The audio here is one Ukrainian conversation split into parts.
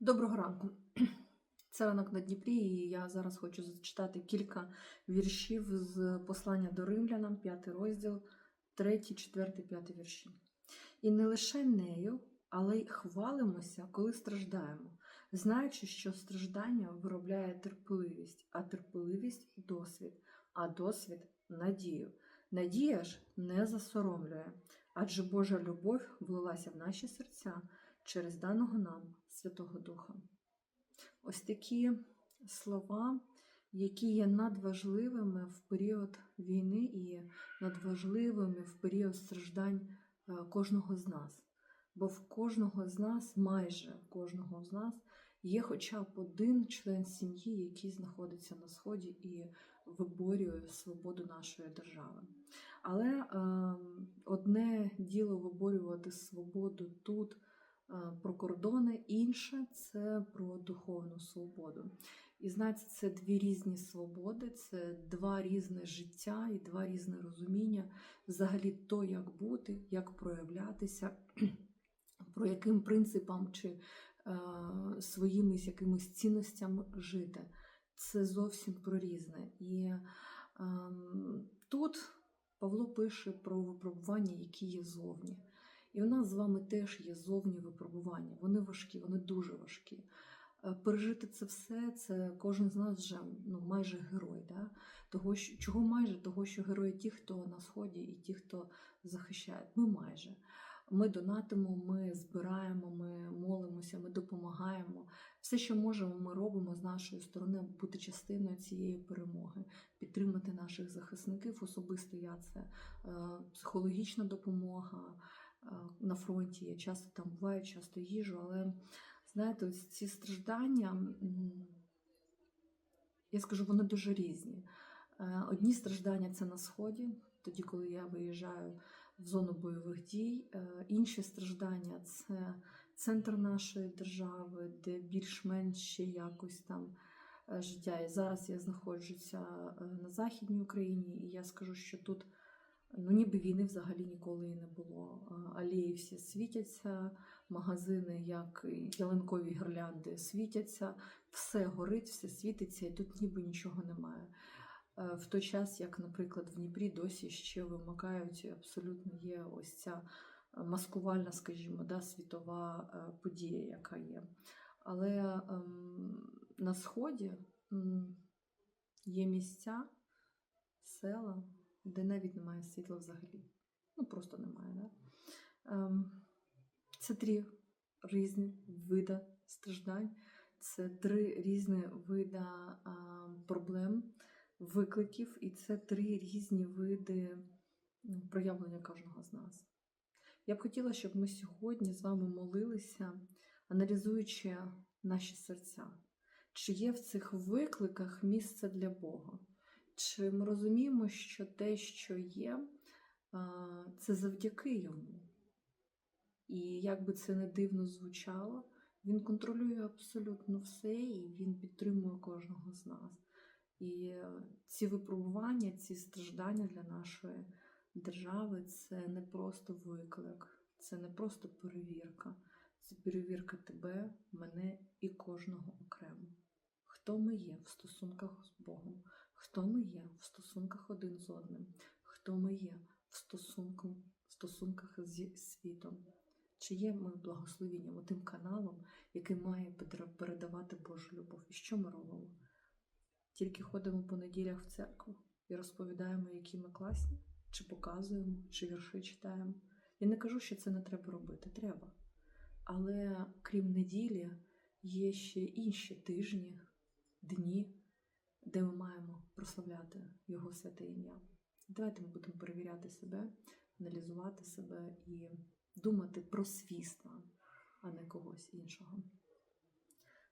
Доброго ранку. Це ранок на Дніпрі, і я зараз хочу зачитати кілька віршів з послання до римлянам, п'ятий розділ, третій, четвертий, п'ятий вірші. І не лише нею, але й хвалимося, коли страждаємо, знаючи, що страждання виробляє терпеливість, а терпеливість досвід, а досвід надію. Надія ж не засоромлює, адже Божа любов влилася в наші серця через даного нам Святого Духа. Ось такі слова, які є надважливими в період війни і надважливими в період страждань е, кожного з нас. Бо в кожного з нас, майже в кожного з нас, є хоча б один член сім'ї, який знаходиться на сході і виборює свободу нашої держави. Але е, одне діло виборювати свободу тут, про кордони, інше це про духовну свободу. І знаєте, це дві різні свободи, це два різні життя і два різні розуміння взагалі то, як бути, як проявлятися, про яким принципам чи е, своїми якимись цінностями жити. Це зовсім про різне. І е, тут Павло пише про випробування, які є зовні. І у нас з вами теж є зовні випробування. Вони важкі, вони дуже важкі. Е, Пережити це все, це кожен з нас вже ну, майже герой. Да? Того, що, чого майже? Того, що герої ті, хто на сході, і ті, хто захищає. Ми майже. Ми донатимо, ми збираємо, ми молимося, ми допомагаємо. Все, що можемо, ми робимо з нашої сторони, бути частиною цієї перемоги, підтримати наших захисників. Особисто я це е, психологічна допомога на фронті. Я часто там буваю, часто їжу, але знаєте, ось ці страждання, я скажу, вони дуже різні. Е, Одні страждання це на сході, тоді, коли я виїжджаю в зону бойових дій. Е, Інші страждання це центр нашої держави, де більш-менш якось там е, життя. І зараз я знаходжуся на Західній Україні, і я скажу, що тут ну, ніби війни взагалі ніколи і не було. Алеї всі світяться, магазини, як ялинкові гірлянди, світяться, все горить, все світиться, і тут ніби нічого немає. Е, В той час, як, наприклад, в Дніпрі досі ще вимикають, абсолютно є ось ця маскувальна, скажімо, да, світова е, подія, яка є. Але ем, на сході м, є місця, села, де навіть немає світла взагалі. Ну, просто немає. Да? Ем, це три різні види страждань, це три різні види проблем, викликів, і це три різні види проявлення кожного з нас. Я б хотіла, щоб ми сьогодні з вами молилися, аналізуючи наші серця, чи є в цих викликах місце для Бога, чи ми розуміємо, що те, що є, це завдяки йому. І як би це не дивно звучало, він контролює абсолютно все і він підтримує кожного з нас. І е, ці випробування, ці страждання для нашої держави це не просто виклик, це не просто перевірка, це перевірка тебе, мене і кожного окремо. Хто ми є в стосунках з Богом, хто ми є в стосунках один з одним, хто ми є в стосунку, в стосунках зі світом. Чи є ми благословенням тим каналом, який має передавати Божу любов? І що ми робимо? Тільки ходимо по неділях в церкву і розповідаємо, які ми класні, чи показуємо, чи вірші читаємо. Я не кажу, що це не треба робити, треба. Але крім неділі, є ще інші тижні, дні, де ми маємо прославляти Його святе ім'я. Давайте ми будемо перевіряти себе, аналізувати себе і думати про свій а не когось іншого.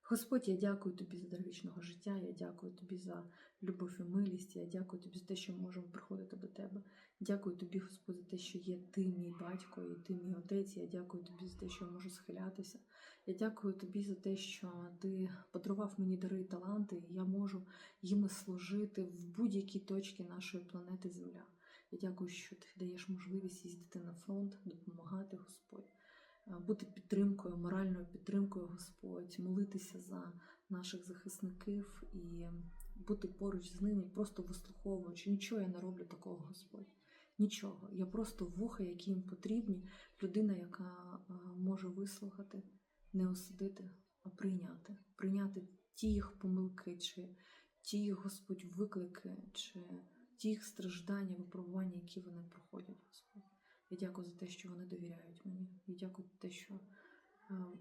Господь, я дякую тобі за дар вічного життя, я дякую тобі за любов і милість, я дякую тобі за те, що ми можемо приходити до тебе. Дякую тобі, Господь, за те, що є ти, мій батько, і ти мій отець. Я дякую тобі за те, що я можу схилятися. Я дякую тобі за те, що ти подарував мені дари і таланти, і я можу їми служити в будь-якій точці нашої планети Земля. Я дякую, що ти даєш можливість їздити на фронт, допомагати, Господь. Е, бути підтримкою, моральною підтримкою, Господь, молитися за наших захисників і бути поруч з ними, просто вислуховуючи. Нічого я не роблю такого, Господь. Нічого. Я просто вуха, які їм потрібні, людина, яка е, може вислухати, не осудити, а прийняти. Прийняти ті їх помилки, чи ті їх, Господь, виклики, чи ті їх страждання, випробування, які вони проходять, Господь. Я дякую за те, що вони довіряють мені. Я дякую за те, що е,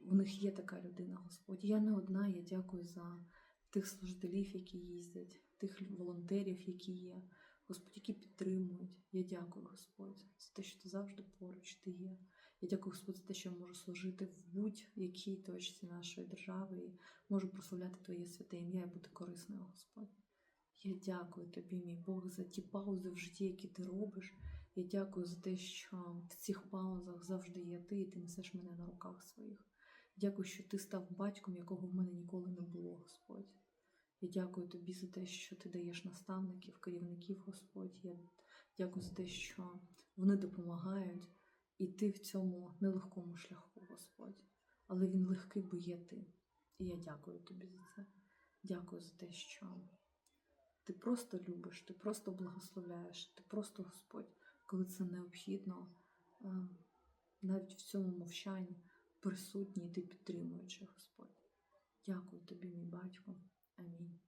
в них є така людина, Господь. Я не одна, я дякую за тих служителів, які їздять, тих волонтерів, які є, Господь, які підтримують. Я дякую, Господь, за те, що ти завжди поруч, ти є. Я дякую, Господь, за те, що я можу служити в будь-якій точці нашої держави і можу прославляти Твоє святе ім'я і бути корисною, Господь. Я дякую тобі, мій Бог, за ті паузи в житті, які ти робиш. Я дякую за те, що в цих паузах завжди є ти, і ти несеш мене на руках своїх. Дякую, що ти став батьком, якого в мене ніколи не було, Господь. Я дякую тобі за те, що ти даєш наставників, керівників, Господь. Я дякую за те, що вони допомагають іти в цьому нелегкому шляху, Господь. Але він легкий, бо є ти. І я дякую тобі за це. Дякую за те, що ти просто любиш, ти просто благословляєш, ти просто Господь, коли це необхідно, е, навіть в цьому мовчанні присутній, ти підтримуючи, Господь. Дякую тобі, мій батько. Амінь.